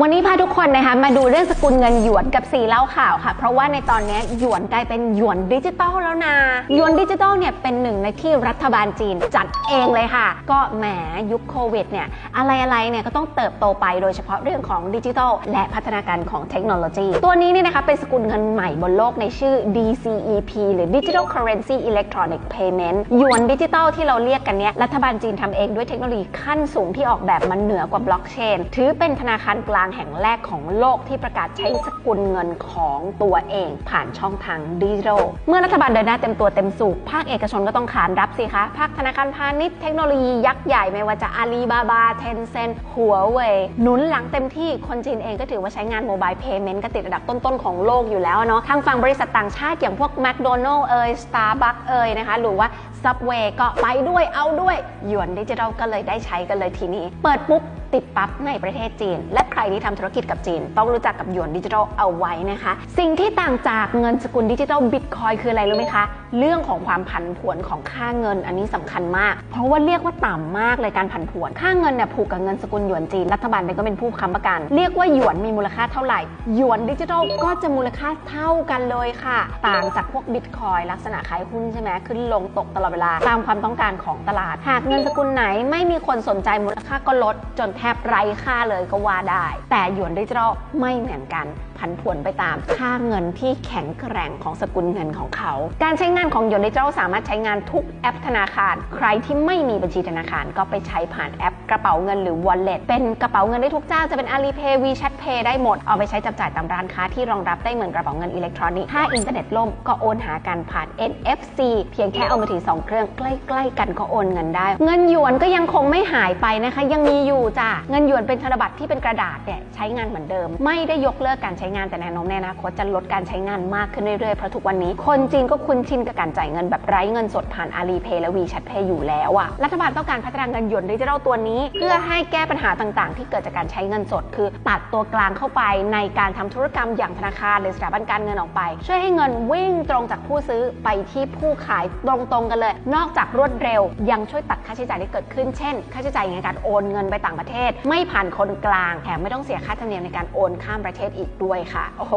วันนี้พาทุกคนนะคะมาดูเรื่องสกุลเงินหยวนกับสีเล่าข่าวค่ะ เพราะว่าในตอนนี้หยวนกลายเป็นหยวนดิจิตอลแล้วนะหยวนดิจิตอลเนี่ยเป็นหนึ่งในที่รัฐบาลจีนจัดเองเลยค่ะ ก็แหมยุคโควิดเนี่ยอะไรอะไรเนี่ยก็ต้องเติบโตไปโดยเฉพาะเรื่องของดิจิทัลและพัฒนาการของเทคโนโลยี ตัวนี้เนี่ยนะคะเป็นสกุลเงินใหม่บนโลกในชื่อ DCEP หรือ Digital Currency Electronic Payment หยวนดิจิตอลที่เราเรียกกันเนี่ยรัฐบาลจีนทำเองด้วยเทคโนโลยีขั้นสูงที่ออกแบบมันเหนือกว่าบล็อกเชนถือเป็นธนาคารกลางแห่งแรกของโลกที่ประกาศใช้สกุลเงินของตัวเอง ผ่านช่องทางดิจิทัล เมื่อรัฐบาลเดินหน้าเต็มตัวเต็มสูบภาคเอกชนก็ต้องขานรับสิคะ ภาคธนาคารพาณิชย์เทคโนโลยียักษ์ใหญ่ไม่ว่าจะอาลีบาบาเทนเซนหัวเว่ยหนุนหลังเต็มที่คนจีนเองก็ถือว่าใช้งานโมบายเพย์เมนต์ก็ติดอันดับต้นๆของโลกอยู่แล้วเนาะทางฝั่งบริษัทต่างชาติอย่างพวกแมคโดนัลล์เอ่ยสตาร์บัคเอ่ยนะคะหรือว่าซับเวย์ก็ไปด้วยเอาด้วยหยวนดิจิทัลก็เลยได้ใช้กันเลยทีนี้ เปิดปุ๊บติดปั๊บในประเทศจีน และใครที่ทำธุรกิจกับจีน ต้องรู้จักกับหยวนดิจิทัลเอาไว้นะคะ สิ่งที่ต่างจากเงินสกุลดิจิทัลบิตคอยคืออะไรรู้ไหมคะ เรื่องของความผันผวนของค่าเงินอันนี้สำคัญมาก เพราะว่าเรียกว่าต่ำมากเลยการผันผวน ค่าเงินเนี่ยผูกกับเงินสกุลหยวนจีนรัฐบาลเป็นก็เป็นผู้ค้ำประกัน เรียกว่าหยวนมีมูลค่าเท่าไหร่หยวนดิจิทัลก็จะมูลค่าเท่ากันเลยค่ะ ต่างจากพวกบิตคอยลักษณะขายหุ้นใช่ไหมขึ้นลงตกตลอดเวลาตามความต้องการของตลาด หากเงินสกุลไหนไม่มีคนสนใจมูลค่าก็ลดจนแทบไร้ค่าเลยก็ว่าได้ แต่หยวนดิจิทัลไม่เหมือนกันผันผวนไปตามค่าเงินที่แข็งแกร่งของสกุลเงินของเขา การใช้งานของหยวนดิจิทัลสามารถใช้งานทุกแอปธนาคาร ใครที่ไม่มีบัญชีธนาคารก็ไปใช้ผ่านแอปกระเป๋าเงินหรือ wallet เป็นกระเป๋าเงินได้ทุกเจ้าจะเป็น Alipay WeChat Pay ได้หมด เอาไปใช้จับจ่ายตามร้านค้าที่รองรับได้เหมือนกระเป๋าเงินอิเล็กทรอนิกส์ถ้าอินเทอร์เน็ตล่มก็โอนหากันผ่าน NFC เพียงแค่เอามือถือสองเครื่องใกล้ ๆ กันก็โอนเงินได้ เงินหยวนก็ยังคงไม่หายไปนะคะ ยังมีอยู่จ้ะเงินหยวนเป็นธนบัตรที่เป็นกระดาษเนี่ยใช้งานเหมือนเดิม ไม่ได้ยกเลิกการใช้งานแต่แนวโน้มในอนาคตจะลดการใช้งานมากขึ้นเรื่อยๆเพราะทุกวันนี้ คนจีนก็คุ้นชินกับการจ่ายเงินแบบไร้เงินสดผ่าน Alipay และ WeChat Pay อยู่แล้วอะรัฐบาลต้องการพัฒนาเงินหยวนดิจิทัลตัวนี้ เพื่อให้แก้ปัญหาต่างๆ ที่เกิดจากการใช้เงินสด คือตัดตัวกลางเข้าไปในการทำธุรกรรมอย่างธนาคารหรือสถาบันการเงินออกไป ช่วยให้เงินวิ่งตรงจากผู้ซื้อไปที่ผู้ขายตรงๆกันเลย นอกจากรวดเร็ว ยังช่วยตัดค่าใช้จ่ายที่เกิดขึ้นเช่น ค่าใช้จ่ายในการโอนเงินไปต่างประเทศ ไม่ผ่านคนกลางแถมไม่ต้องเสียค่าธรรมเนียมในการโอนข้ามประเทศอีกด้วยค่ะ โอ้โห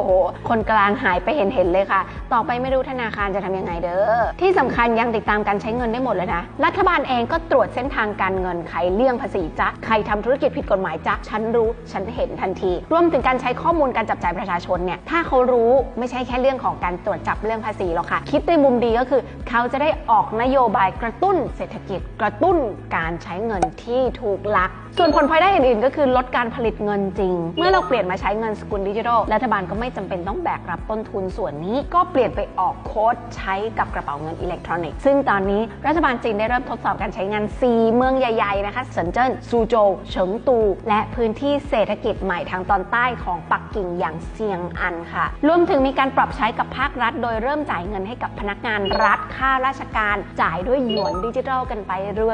คนกลางหายไปเห็นๆเลยค่ะ ต่อไปไม่รู้ธนาคารจะทำยังไงเด้อ ที่สำคัญยังติดตามการใช้เงินได้หมดเลยนะ รัฐบาลเองก็ตรวจเส้นทางการเงินใครเลี่ยงภาษีจ๊ะใครทำธุรกิจผิดกฎหมายจ๊ะฉันรู้ฉันเห็นทันที รวมถึงการใช้ข้อมูลการจับจ่ายประชาชนเนี่ยถ้าเขารู้ไม่ใช่แค่เรื่องของการตรวจจับเรื่องภาษีหรอกค่ะ คิดในมุมดีก็คือ เขาจะได้ออกนโยบายกระตุ้นเศรษฐกิจ กระตุ้นการใช้เงินที่ถูกหลัก ส่วนผลพลอยได้อื่นๆ ก็คือลดการผลิตเงินจริง เมื่อเราเปลี่ยนมาใช้เงินสกุลดิจิทัลรัฐบาลก็ไม่จำเป็นต้องแบกรับต้นทุนส่วนนี้ ก็เปลี่ยนไปออกโค้ดใช้กับกระเป๋าเงินอิเล็กทรอนิกส์ซึ่งตอนนี้รัฐบาลจีนได้เริ่มทดสอบการใช้งาน 4 เมืองใหญ่ๆนะคะเซินเจิ้นซูโจวเฉิงตู และพื้นที่เศรษฐกิจใหม่ทางตอนใต้ของปักกิ่งอย่างเซียงอันค่ะ รวมถึงมีการปรับใช้กับภาครัฐ โดยเริ่มจ่ายเงินให้กับพนักงานรัฐค่าราชการ จ่ายด้วยหยวนดิจิทัลกันไป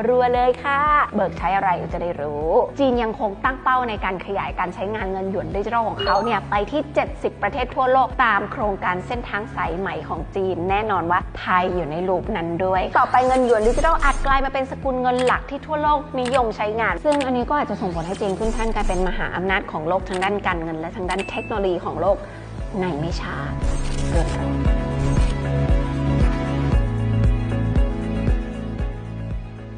รัวๆเลยค่ะ เบิกใช้อะไรจะได้รู้ จีนยังคงตั้งเป้าในการขยายการใช้งานเงินหยวนดิจิทัลของเขาเนี่ยไปที่70 ประเทศทั่วโลกตามโครงการเส้นทางสายใหม่ของจีน แน่นอนว่าไทยอยู่ในลูปนั้นด้วย ต่อไปเงินหยวนดิจิทัลอาจกลายมาเป็นสกุลเงินหลักที่ทั่วโลกนิยมใช้งาน ซึ่งอันนี้ก็อาจจะส่งผลให้จีนขึ้นแท่นกลายเป็นมหาอำนาจของโลกทางด้านการเงิน และทางด้านเทคโนโลยีของโลกในไม่ช้าเกินไป